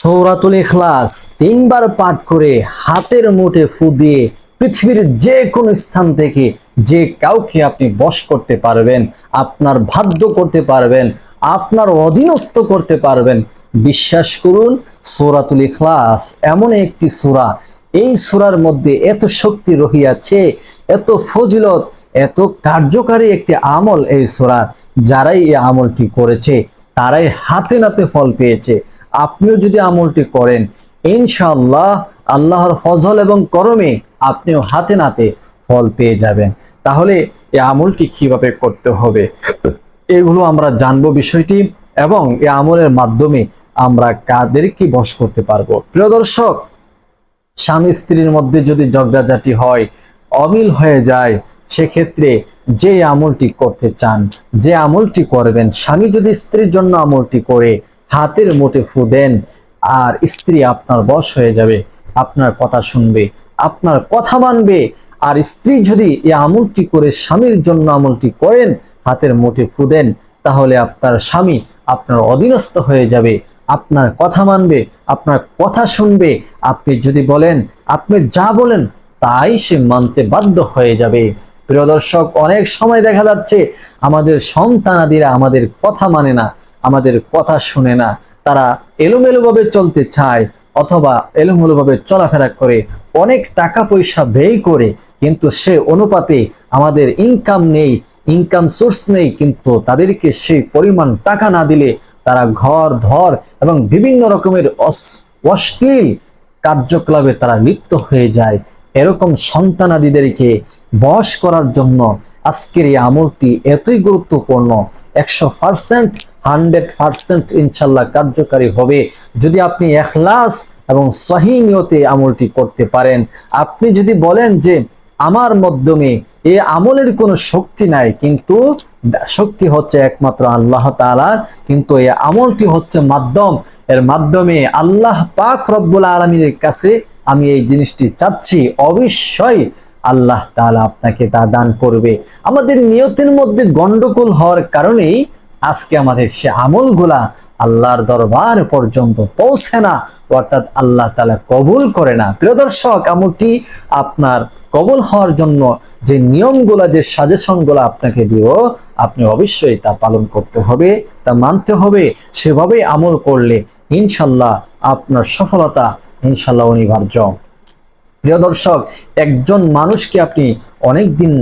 সৌরাতুল ইখলাস তিনবার পাঠ করে হাতের মুঠে ফু দিয়ে পৃথিবীর যে কোনো স্থান থেকে যে কাউকে আপনি বশ করতে পারবেন, আপনার বাধ্য করতে পারবেন, আপনার অধীনস্থ করতে পারবেন, বিশ্বাস করুন সৌরাতুল ইখলাস এমন একটি সূরা। এই সূরার মধ্যে এত শক্তি রহিয়াছে, এত ফজিলত, এত কার্যকারী একটি আমল এই সূরা, যারাই এই আমলটি করেছে। তারাই হাতে নাতে ফল পেয়েছে। আপনিও যদি আমলটি করেন ইনশাল্লাহ আল্লাহর ফজল এবং করমে আপনিও হাতে নাতে ফল পেয়ে যাবেন। তাহলে এই আমলটি কীভাবে করতে হবে? এগুলো আমরা জানব বিষয়টি এবং এই আমলের মাধ্যমে আমরা কাদের কাদেরকে বশ করতে পারব। প্রিয় দর্শক, স্বামী স্ত্রীর মধ্যে যদি ঝগড়াঝাটি হয়, অমিল হয়ে যায় সেক্ষেত্রে যে আমলটি করতে চান, যে আমলটি করবেন, স্বামী যদি স্ত্রীর জন্য আমলটি করে হাতের মুঠে ফু দেন, আর স্ত্রী আপনার বশ হয়ে যাবে, আপনার কথা শুনবে, আপনার কথা মানবে, আর স্ত্রী যদি এই আমলটি করে স্বামীর জন্য আমলটি করেন, হাতের মুঠে ফু দেন, তাহলে আপনার স্বামী আপনার অধীনস্থ হয়ে যাবে, আপনার কথা মানবে, আপনার কথা শুনবে, আপনি যদি বলেন, আপনি যা বলেন, তাই সে মানতে বাধ্য হয়ে যাবে। প্রিয় দর্শক, অনেক সময় দেখা যাচ্ছে আমাদের সন্তানাদিরা আমাদের কথা মানে না, আমাদের কথা শুনে না। তারা এলোমেলোভাবে চলতে চায় অথবা এলোমেলোভাবে চলাফেরা করে, অনেক টাকা পয়সা ব্যয় করে, কিন্তু সে অনুপাতে আমাদের ইনকাম নেই ইনকাম সোর্স নেই, কিন্তু তাদেরকে সেই পরিমাণ টাকা না দিলে তারা ঘর, ধর এবং বিভিন্ন রকমের অশ্লীল কার্যকলাপে তারা লিপ্ত হয়ে যায়। এরকম সন্তানাদিদেরকে বশ করার জন্য আজকের এই আমলটি এতই গুরুত্বপূর্ণ, একশো পার্সেন্ট হান্ড্রেড পার্সেন্ট ইনশাল্লাহ কার্যকারী হবে। যদি আপনি এখলাস এবং সহি নিয়তে আমলটি করতে পারেন, আপনি যদি বলেন যে, আমার মাধ্যমে এ আমলের কোনো শক্তি নাই, কিন্তু শক্তি হচ্ছে একমাত্র আল্লাহ তালার কিন্তু এই আমলটি হচ্ছে মাধ্যম। এর মাধ্যমে আল্লাহ পাক রব্বুল আলমীর কাছে আমি এই জিনিসটি চাচ্ছি, অবশ্যই আল্লাহ তালা আপনাকে তা দান করবে। আমাদের নিয়তের মধ্যে গন্ডগোল হওয়ার কারণেই আজকে আমাদের সে আমলগুলা আল্লাহর দরবার পর্যন্ত পৌঁছে না, অর্থাৎ আল্লাহ তালা কবুল করে না। প্রিয় দর্শক, আমলটি আপনার কবুল হওয়ার জন্য যে নিয়মগুলা, যে সাজেশনগুলো আপনাকে দিব, আপনি অবশ্যই তা পালন করতে হবে, তা মানতে হবে। সেভাবে আমল করলে ইনশাল্লাহ আপনার সফলতা ইনশাল্লাহ অনিবার্য। প্রিয় দর্শক, একজন মানুষকে আপনি অনেক দিন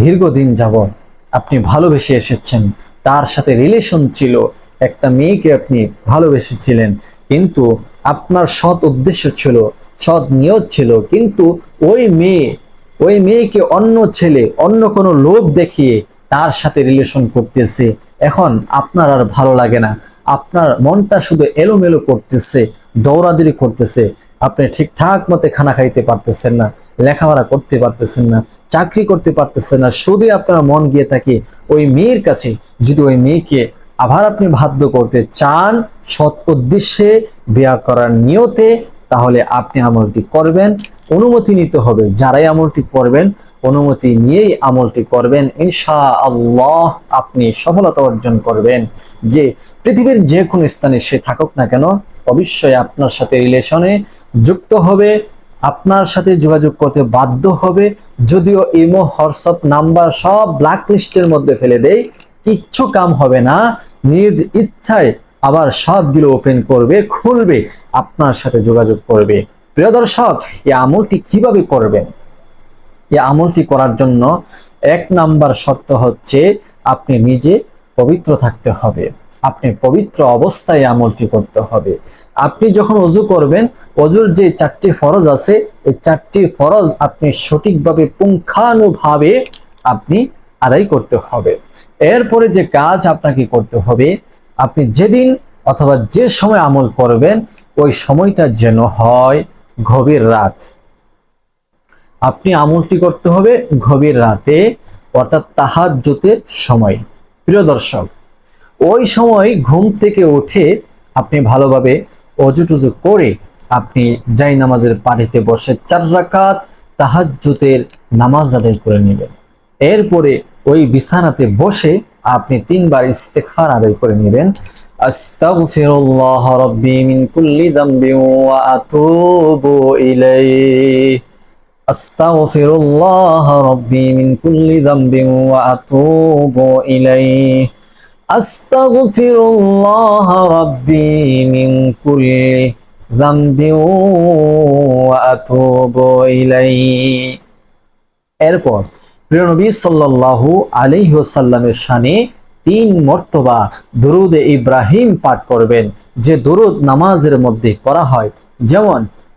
দীর্ঘদিন যাবৎ আপনি ভালোবেসে এসেছেন। তার সাথে রিলেশন ছিল, একটা মেয়েকে আপনি ভালোবেসেছিলেন। কিন্তু আপনার সৎ উদ্দেশ্য ছিল, সৎ নিয়ত ছিল, কিন্তু ওই মেয়ে, ওই মেয়েকে অন্য ছেলে, অন্য কোনো লোভ দেখিয়ে তার সাথে রিলেশন করতেছে। এখন আপনার আর ভালো লাগে না। আপনার মনটা শুধু এলোমেলো করতেছে, দৌড়াদৌড়ি করতেছে। আপনি ঠিকঠাক মতে খানা খাইতে পারতেছেন না, লেখাপড়া করতে পারতেছেন না, চাকরি করতে পারতেছেন না। শুধু আপনার মন গিয়ে থাকে, ওই মেয়ের কাছে যদি ওই মেয়েকে আবার আপনি বাধ্য করতে চান, সৎ উদ্দেশ্যে বিয়া করার নিয়তে, তাহলে আপনি আমলটি করবেন, অনুমতি নিতে হবে। যারাই আমলটি করবেন অনুমতি নিয়েই আমলটি করবেন। ইনশা আল্লাহ আপনি সফলতা অর্জন করবেন। যে পৃথিবীর যে কোনো স্থানে সে থাকুক না কেন, অবশ্যই আপনার সাথে রিলেশনে যুক্ত হবে, আপনার সাথে যোগাযোগ করতে বাধ্য হবে। যদিও ইমো, হোয়াটসঅ্যাপ নাম্বার সব ব্ল্যাক লিস্টের মধ্যে ফেলে দেয় কিচ্ছু কাম হবে না। নিজ ইচ্ছায় আবার সবগুলো ওপেন করবে, খুলবে, আপনার সাথে যোগাযোগ করবে। প্রিয় দর্শক, এই আমলটি কীভাবে করবেন? এই আমলটি করার জন্য এক নাম্বার শর্ত হচ্ছে আপনি নিজে পবিত্র থাকতে হবে। আপনি পবিত্র অবস্থায় আমলটি করতে হবে। আপনি যখন অজু করবেন, অজুর যে চারটি ফরজ আছে, এই চারটি ফরজ আপনি সঠিকভাবে পুঙ্খানুভাবে আপনি আদায় করতে হবে। এরপরে যে কাজ আপনাকে করতে হবে, আপনি যেদিন অথবা যে সময় আমল করবেন, ওই সময়টা যেন হয় গভীর রাত। আপনি আমলটি করতে হবে গভীর রাতে, অর্থাৎ তাহাজ্জুতের সময়। প্রিয় দর্শক, ওই সময় ঘুম থেকে উঠে আপনি ভালোভাবে অজু টুজু করে আপনি জাই নামাজের পানিতে বসে চার রাকাত জোতের নামাজ আদায় করে নেবেন। এরপরে ওই বিছানাতে বসে আপনি তিনবার ইস্তেকফার আদায় করে নেবেন। আস্তাগফিরুল্লাহ রাব্বি মিন কুল্লি দামবি ওয়া আতুবু ইলাইহি। أستغفر الله ربي من كل ذنب وأتوب إليه أستغفر الله ربي من كل ذنب وأتوب إليه এরপর প্রিয় নবী সাল্লাল্লাহু আলাইহি ওয়াসাল্লামের শানে তিন মর্তবা দুরুদে ইব্রাহিম পাঠ করবেন যে দুরুদ নামাজের মধ্যে পড়া হয় যেমন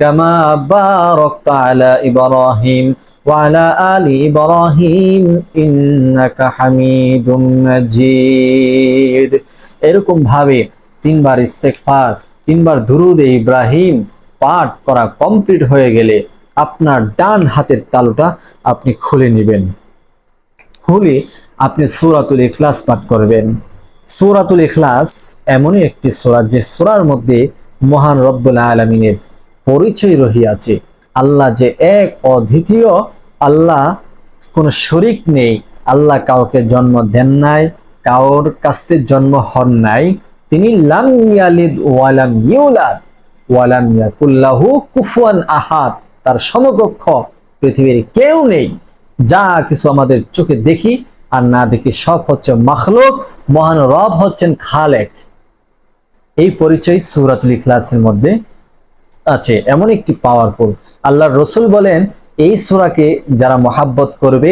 كما باركت على إبراهيم وعلى آل إبراهيم إنك حميد مجيد এরকম ভাবে তিনবার ইস্তেগফার তিনবার দুরুদে ইব্রাহিম পাঠ করা কমপ্লিট হয়ে গেলে আপনার ডান হাতের তালুটা আপনি খুলে নেবেন খুলে আপনি সূরাতুল ইখলাস পাঠ করবেন সূরাতুল ইখলাস এমনই একটি সূরা যে সূরার মধ্যে মহান রব্বুল আলামিনের পরিচয় রহিয়াছে। আল্লাহ যে এক অদ্বিতীয়, আল্লাহ কোনো শরিক নেই। আল্লাহ কাউকে জন্ম দেন নাই, কাউর থেকে জন্ম হন নাই। তিনি লাম ইয়ালিদ ওয়ালাম ইউলাদ ওয়ালাম ইয়াকুল্লাহু কুফুয়ান আহাদ। তার সমকক্ষ পৃথিবীর কেউ নেই। যা কিছু আমাদের চোখে দেখি আর না দেখি সব হচ্ছে মাখলুক, মহান রব হচ্ছেন খালেক। এই পরিচয় সূরাতুল ইখলাসের মধ্যে আছে, এমন একটি পাওয়ারফুল আল্লাহর রসুল বলেন, এই সূরাকে যারা মহাব্বত করবে,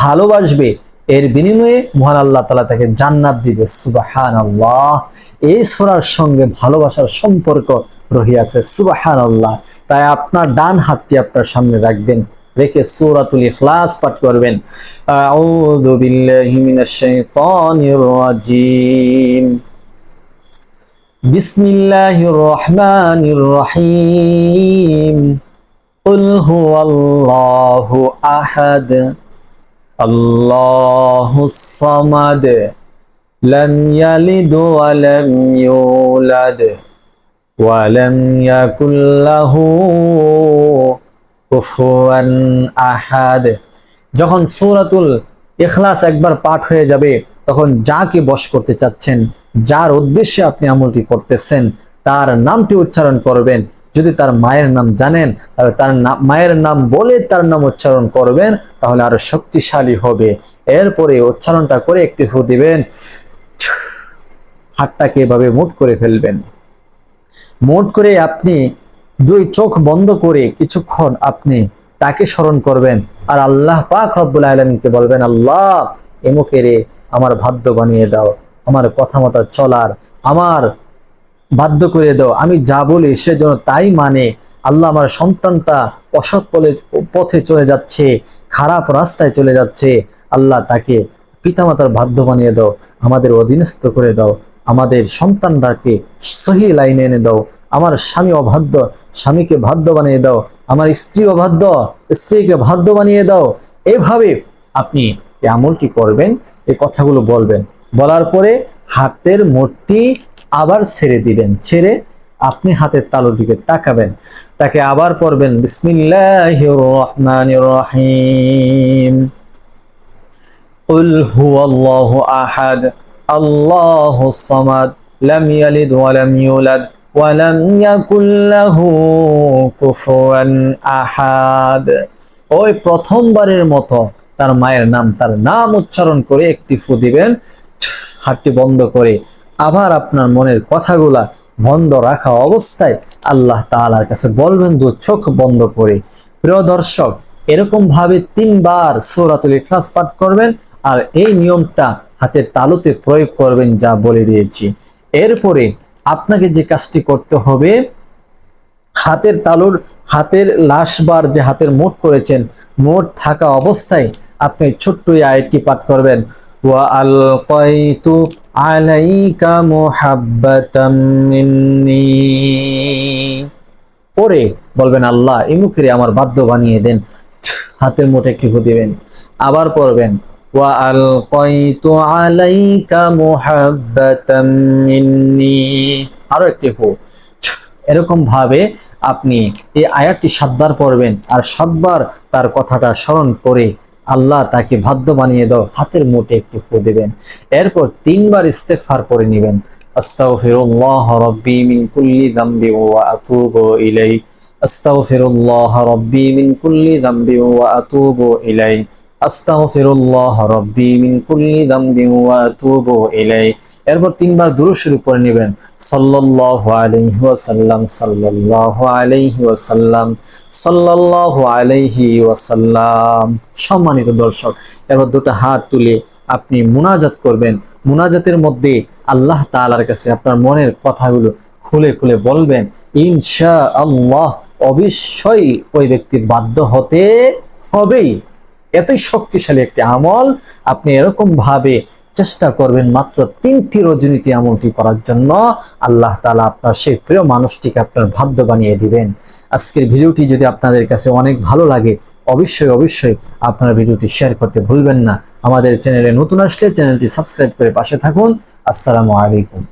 ভালোবাসবে, এর বিনিময়ে মহান আল্লাহ তালা তাকে জান্নাত দিবে। সুবাহান আল্লাহ এই সূরার সঙ্গে ভালোবাসার সম্পর্ক রহিয়াছে সুবাহান আল্লাহ তাই আপনার ডান হাতটি আপনার সামনে রাখবেন, রেখে সূরাতুল ইখলাস পাঠ করবেন। আউযু বিল্লাহি মিনাশ শাইতানির রাজিম। বিসমিল্লাহির রহমানির রহিম قل هو الله أحد الله الصمد لم يلد ولم يولد ولم يكن له কুফুয়ান আহাদ যখন সূরাতুল ইখলাস একবার পাঠ হয়ে যাবে তখন যাকে বশ করতে চাচ্ছেন, যার উদ্দেশ্যে আপনি আমলটি করতেছেন, তার নামটি উচ্চারণ করবেন। যদি তার মায়ের নাম জানেন, তাহলে তার মায়ের নাম বলে তার নাম উচ্চারণ করবেন, তাহলে আরও শক্তিশালী হবে। এরপরে উচ্চারণটা করে একটি ফু দিবেন। হাতটাকে এভাবে মুট করে ফেলবেন। মোট করে আপনি দুই চোখ বন্ধ করে কিছুক্ষণ আপনি তাকে স্মরণ করবেন। আর আল্লাহ পাক রব্বুল আলমীকে বলবেন, আল্লাহ এমুকে রে আমার ভাদ্য বানিয়ে দাও, আমার কথা মতো চলার আমার বাধ্য করে দাও। আমি যা বলি সে যেন তাই মানে। আল্লাহ আমার সন্তানটা অসৎ পথে চলে যাচ্ছে, খারাপ রাস্তায় চলে যাচ্ছে। আল্লাহ তাকে পিতামাতার বাধ্য বানিয়ে দাও, আমাদের অধীনস্থ করে দাও। আমাদের সন্তানটাকে সহি লাইনে এনে দাও। আমার স্বামী অবাধ্য স্বামীকে বাধ্য বানিয়ে দাও। আমার স্ত্রী অবাধ্য স্ত্রীকে বাধ্য বানিয়ে দাও। এভাবে আপনি এই আমলটি করবেন এই কথাগুলো বলবেন বলার পরে হাতের মোটটি আবার ছেড়ে দিবেন ছেড়ে আপনি হাতের তালুর দিকে তাকাবেন তাকে আবার পড়বেন বিসমিল্লাহির রহমানির রহিম قل هو الله أحد الله الصمد لم يلد ولم يولد ولم يكن له كفوا أحد ওই প্রথমবারের মতো তার মায়ের নাম, তার নাম উচ্চারণ করে একটি ফু দিবেন। হাতটি বন্ধ করে আবার আপনার মনের কথাগুলা বন্ধ রাখা অবস্থায় আল্লাহ তাআলার কাছে বলবেন, দু চোখ বন্ধ করে। প্রিয় দর্শক, এরকম ভাবে তিনবার সূরাতুল ইখলাস পাঠ করবেন আর এই নিয়মটা হাতের তালুতে প্রয়োগ করবেন যা বলে দিয়েছি। এরপরে আপনাকে যে কাজটি করতে হবে, হাতের তালুর, হাতের লাশবার যে হাতের মোট করেছেন, মোট থাকা অবস্থায় আপনি ছোট্ট এই আয়াতটি পাঠ করবেন। ওয়া আলকাইতু আলাইকা মুহাব্বাতাম মিন্নি। পরে বলবেন, আল্লাহ ইমুকিরে আমার বাদ্য বানিয়ে দেন। হাতের মুঠে একটু দিবেন। আবার পড়বেন, ওয়া আলকাইতু আলাইকা মুহাব্বাতাম মিন্নি। আরও একটি হু। এরকম ভাবে আপনি এই আয়াতটি সাতবার পড়বেন আর সাতবার তার কথাটা স্মরণ করে আল্লাহ তাকে ভাদ্য বানিয়ে দাও, হাতের মুঠে একটি ফু দেবেন। এরপর তিনবার ইস্তেকফার পরে নেবেন। আস্তাগফিরুল্লাহ কুল্লি কুল্লি এরপর তিনবার আলাইহি আলাইহি আলাইহি ওয়াসাল্লাম। সম্মানিত দর্শক, এরপর দুটো হাত তুলে আপনি মুনাজাত করবেন। মুনাজাতের মধ্যে আল্লাহ তাআলার কাছে আপনার মনের কথাগুলো খুলে খুলে বলবেন। ইনশা আল্লাহ অবশ্যই ওই ব্যক্তি বাধ্য হতে হবেই। এতই শক্তিশালী একটি আমল। আপনি এরকম ভাবে চেষ্টা করবেন মাত্র তিনটি রজনীতি আমলটি করার জন্য। আল্লাহ তালা আপনার সেই প্রিয় মানুষটিকে আপনার ভাদ্য বানিয়ে দিবেন। আজকের ভিডিওটি যদি আপনাদের কাছে অনেক ভালো লাগে, অবশ্যই অবশ্যই আপনারা ভিডিওটি শেয়ার করতে ভুলবেন না। আমাদের চ্যানেলে নতুন আসলে চ্যানেলটি সাবস্ক্রাইব করে পাশে থাকুন। আসসালামু আলাইকুম।